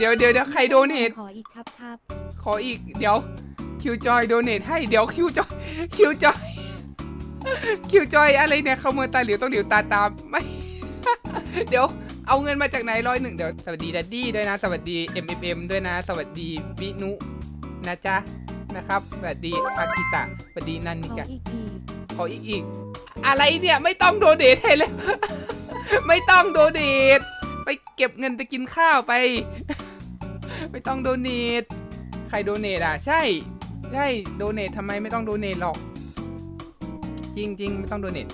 เดี๋ยวเดี๋ยวเดี๋ยวใครโดเนทขออีกครับครับขออีกเดี๋ยวคิวจอยโดเนทให้เดี๋ยวคิวจอยคิวจอยคิวจอยอะไรเนี่ยขโมยตาเหลียวต้องเหลียวตาตามไม่เดี๋ยวเอาเงินมาจากไหนร้อยหนึ่งเดี๋ยวสวัสดีดัดดี้ด้วยนะ สวัสดี MMM ด้วยนะ สวัสดีวินุนะจ๊ะนะครับสวัสดีอากิตะสวัสดีนันขนิอกะอีกอีกขออีกอีก อะไรเนี่ยไม่ต้องโดเนทให้เลยไม่ต้องโดเนทไปเก็บเงินไปกินข้าวไป ไม่ต้องโดเนทใครโดเนทอะ ใช่ใช่โดเนททำไมไม่ต้องโดเนทหรอก จริงจริงไม่ต้องโดเนท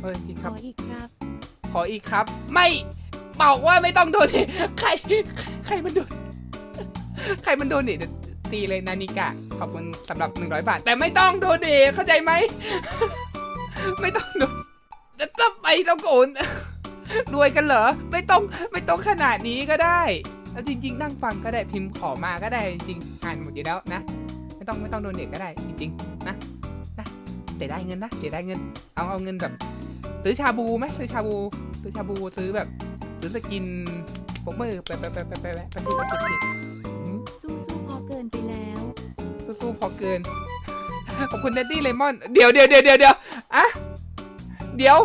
เฮ้ยจริงขครับออีกครับ ขออีกครับ ไม่บอกว่าไม่ต้องโดเนทใคร ใครมันโดนใครมันโดเนทเดี๋ยวตีเลยนานิกะขอบคุณสำหรับ 100 บาท แต่ไม่ต้องโดเนทเข้าใจไหม ไม่ต้องโดนจะต้องไปต้องโอน รวยกันเหรอ ไม่ต้องไม่ต้องขนาดนี้ก็ได้แล้วจริง ๆ นั่งฟังก็ได้พิมพ์ขอมาก็ได้จริงๆอ่านหมดอยู่แล้วนะ ไม่ต้องไม่ต้องโดเนทก็ได้จริงๆนะนะเสียได้เงินนะเสียได้เงิน เอาเอาเงินแบบซื้อชาบูไหมซื้อชาบูซื้อชาบูซื้อแบบซื้อสกินปกมือไปไปไปไปไปไปไปที่ไปที่สู้สู้พอเกินไปแล้วสู้ๆพอเกินขอบคุณเดดดี้เลมอนเดี๋ยวเดี๋ยวเดี๋ยวเดี๋ยวเดี๋ยวอะเดี๋ยว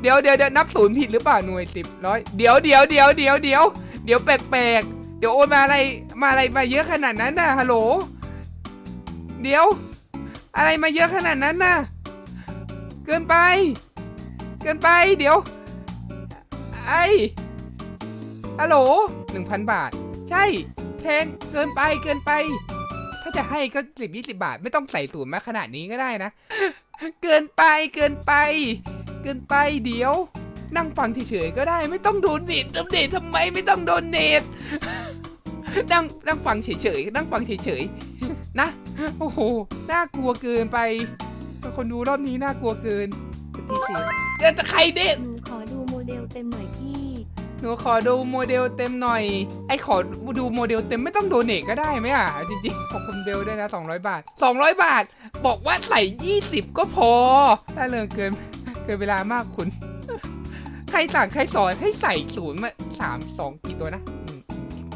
เดี๋ยวเดี๋ยวเดี๋ยวนับศูนย์ผิดหรือเปล่าหน่วยสิบร้อยเดี๋ยวเดี๋ยวเดี๋ยวเดี๋ยวเดี๋ยวเดี๋ยวแปลกๆเดี๋ยวโอนมาอะไรมาอะไรมาเยอะขนาดนั้นน่ะฮัลโหลเดี๋ยว อะไรมาเยอะขนาดนั้นน่ะเกินไป เกินไปเดี๋ยวไอฮัลโหลหนึ่งพันบาท ใช่แพงเกินไปเกินไป ถ้าจะให้ก็สิบยี่สิบาท ไม่ต้องใส่ตูนมาขนาดนี้ก็ได้นะ เกินไปเกินไป เกินไปเดี๋ยว นั่งฟังเฉยๆก็ได้ไม่ต้องโดนเนทโดนเนททำไมไม่ต้องโดนเนทนั่งนั่งฟังเฉยๆนั่งฟังเฉยๆนะ โอ้โหน่ากลัวเกินไป คนดูรอบนี้น่ากลัวเกินจะตีเสียงเดี๋ยวจะใครเด็ดหนูขอดูโมเดลเต็มหน่อยพี่หนูขอดูโมเดลเต็มหน่อย ไอขอดูโมเดลเต็มไม่ต้องโดเนทก็ได้ไหมอะ จริงๆ ขอบคุณเบลด้วยนะ 200 บาท 200 บาท บอกว่าใส่20 ก็พอถ้าเรื่องเกิน เกินเวลามากคุณ ใครสั่งใครสอนให้ใส่ศูนย์มาสามสองกี่ตัวนะหนึ่ง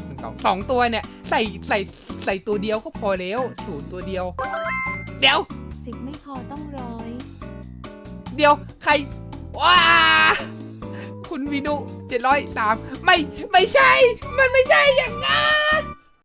หนึ่งสองสองตัวเนี่ย ใส่ใส่ใส่ตัวเดียวก็พอแล้วศูนย์ตัวเดียว เดี๋ยว สิบไม่พอต้องร้อย เดี๋ยว ใครว้าคุณวินุเจ็ดร้อยสามไม่ไม่ใช่ มันไม่ใช่อย่างงั้น